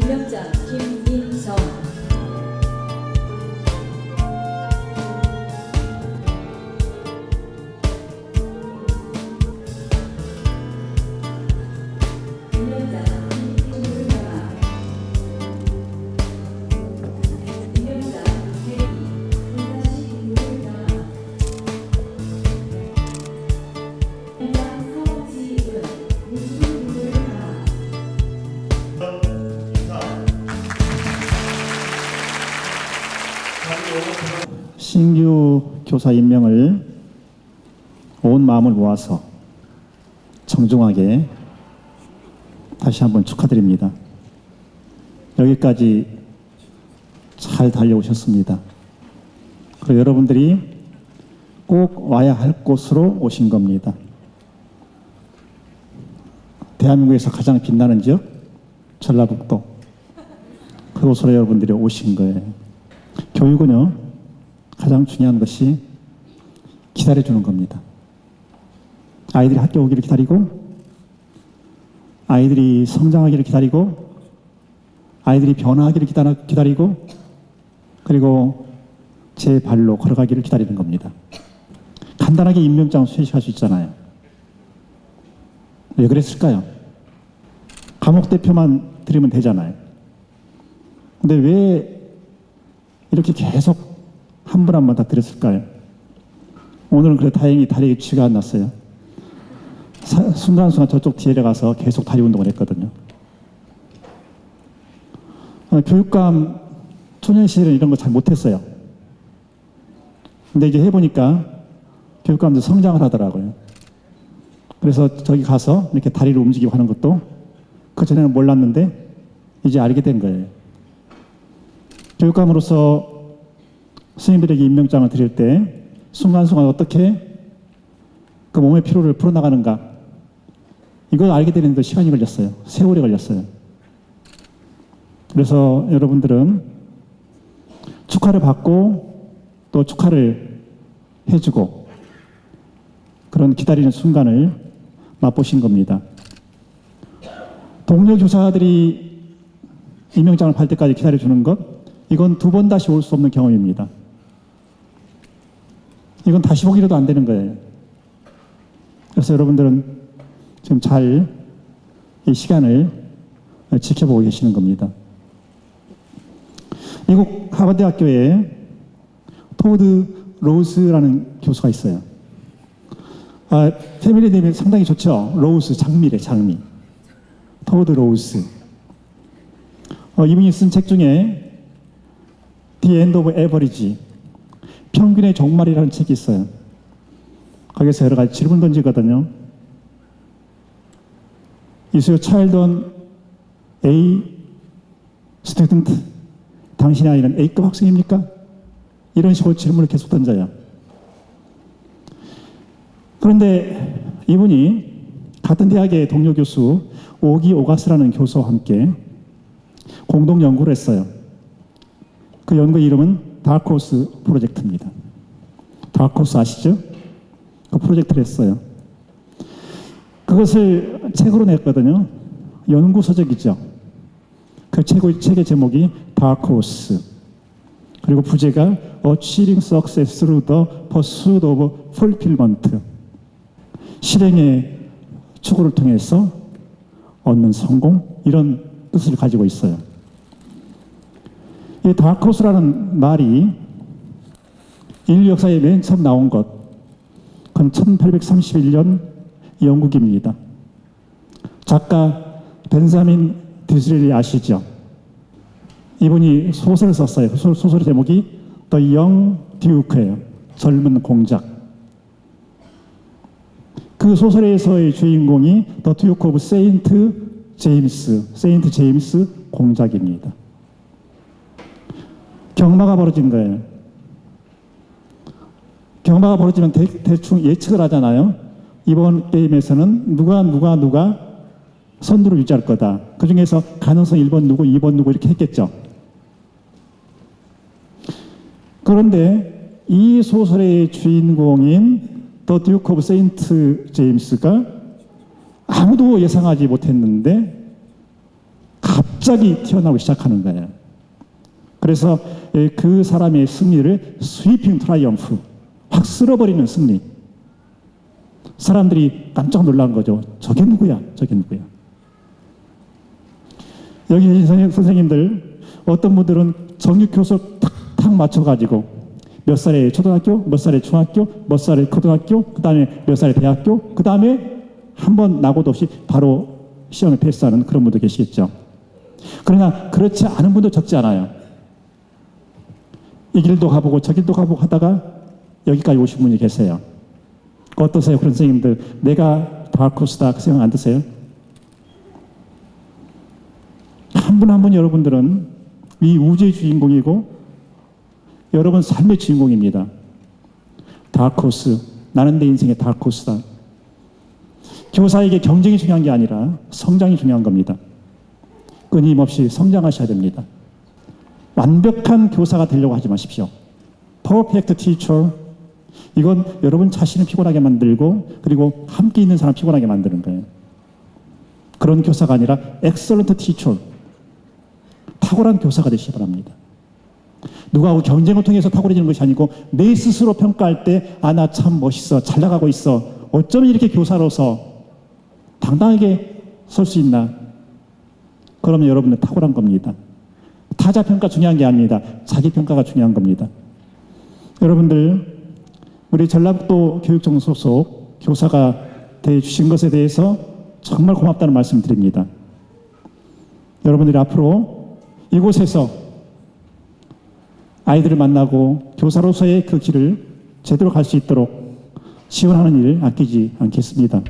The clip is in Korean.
임명장 김민성 신규 교사 임명을 온 마음을 모아서 정중하게 다시 한번 축하드립니다. 여기까지 잘 달려오셨습니다. 그리고 여러분들이 꼭 와야 할 곳으로 오신 겁니다. 대한민국에서 가장 빛나는 지역 전라북도 그곳으로 여러분들이 오신 거예요. 교육은요 가장 중요한 것이 기다려주는 겁니다. 아이들이 학교 오기를 기다리고 아이들이 성장하기를 기다리고 아이들이 변화하기를 기다리고 그리고 제 발로 걸어가기를 기다리는 겁니다. 간단하게 임명장 수행할 수 있잖아요. 왜 그랬을까요? 감옥 대표만 드리면 되잖아요. 근데 왜 이렇게 계속 한 분 한 분 다 드렸을까요? 오늘은 그래 다행히 다리 쥐가 안 났어요. 사- 순간순간 저쪽 뒤에 가서 계속 다리 운동을 했거든요. 어, 교육감 초년 시절은 이런 거 잘 못했어요. 근데 이제 해보니까 교육감도 성장을 하더라고요. 그래서 저기 가서 이렇게 다리를 움직이고 하는 것도 그 전에는 몰랐는데 이제 알게 된 거예요. 교육감으로서 스님들에게 임명장을 드릴 때 순간순간 어떻게 그 몸의 피로를 풀어나가는가 이걸 알게 되는데 시간이 걸렸어요. 세월이 걸렸어요. 그래서 여러분들은 축하를 받고 또 축하를 해주고 그런 기다리는 순간을 맛보신 겁니다. 동료 교사들이 임명장을 받을 때까지 기다려주는 것 이건 두 번 다시 올 수 없는 경험입니다. 이건 다시 보기로도 안 되는 거예요. 그래서 여러분들은 지금 잘 이 시간을 지켜보고 계시는 겁니다. 미국 하버드 학교에 토드 로우스라는 교수가 있어요. 아, 패밀리 네임이 상당히 좋죠. 로우스, 장미래, 장미. 토드 로우스. 어, 이분이 쓴 책 중에 The End of Average, 평균의 종말이라는 책이 있어요. 거기서 여러 가지 질문 던지거든요. Child on A student? 당신의 아이는 A급 학생입니까? 이런 식으로 질문을 계속 던져요. 그런데 이분이 같은 대학의 동료 교수 오기 오가스라는 교수와 함께 공동 연구를 했어요. 그 연구 이름은 다크호스 프로젝트입니다. 다크호스 아시죠? 그 프로젝트를 했어요. 그것을 책으로 냈거든요. 연구서적이죠. 그 책의, 책의 제목이 다크호스. 그리고 부제가 Achieving Success Through the Pursuit of Fulfillment. 실행의 추구를 통해서 얻는 성공 이런 뜻을 가지고 있어요. 이 다크호스라는 말이 인류 역사에 맨 처음 나온 것, 그건 1831년 영국입니다. 작가 벤자민 디즈렐리 아시죠? 이분이 소설을 썼어요. 소설 제목이 The Young Duke예요. 젊은 공작. 그 소설에서의 주인공이 The Duke of Saint James, 세인트 제임스 공작입니다. 경마가 벌어진 거예요. 경마가 벌어지면 대, 대충 예측을 하잖아요. 이번 게임에서는 누가 누가 누가 선두를 유지할 거다. 그 중에서 가능성 1번 누구, 2번 누구 이렇게 했겠죠. 그런데 이 소설의 주인공인 더 듀크 오브 세인트 제임스가 아무도 예상하지 못했는데 갑자기 튀어나오기 시작하는 거예요. 그래서 예, 그 사람의 승리를 스위핑 트라이엄프, 확 쓸어버리는 승리. 사람들이 깜짝 놀란 거죠. 저게 누구야? 저게 누구야? 여기 선생님들, 어떤 분들은 정규교섭 탁탁 맞춰가지고 몇 살에 초등학교, 몇 살에 중학교, 몇 살에 고등학교, 그 다음에 몇 살에 대학교, 그 다음에 한번 나고도 없이 바로 시험을 패스하는 그런 분도 계시겠죠. 그러나 그렇지 않은 분도 적지 않아요. 이 길도 가보고 저 길도 가보고 하다가 여기까지 오신 분이 계세요. 어떠세요? 그런 선생님들. 내가 다크호스다. 그 생각 안 드세요? 한분 한분 여러분들은 이 우주의 주인공이고 여러분 삶의 주인공입니다. 다크호스. 나는 내 인생의 다크호스다. 교사에게 경쟁이 중요한 게 아니라 성장이 중요한 겁니다. 끊임없이 성장하셔야 됩니다. 완벽한 교사가 되려고 하지 마십시오. 퍼펙트 티처. 이건 여러분 자신을 피곤하게 만들고 그리고 함께 있는 사람 피곤하게 만드는 거예요. 그런 교사가 아니라 엑설런트 티처. 탁월한 교사가 되시기 바랍니다. 누구하고 경쟁을 통해서 탁월해지는 것이 아니고 내 스스로 평가할 때 아 나 참 멋있어 잘 나가고 있어 어쩌면 이렇게 교사로서 당당하게 설 수 있나 그러면 여러분은 탁월한 겁니다. 타자 평가 중요한 게 아닙니다. 자기 평가가 중요한 겁니다. 여러분들 우리 전라북도 교육청 소속 교사가 돼 주신 것에 대해서 정말 고맙다는 말씀 드립니다. 여러분들이 앞으로 이곳에서 아이들을 만나고 교사로서의 그 길을 제대로 갈 수 있도록 지원하는 일 아끼지 않겠습니다.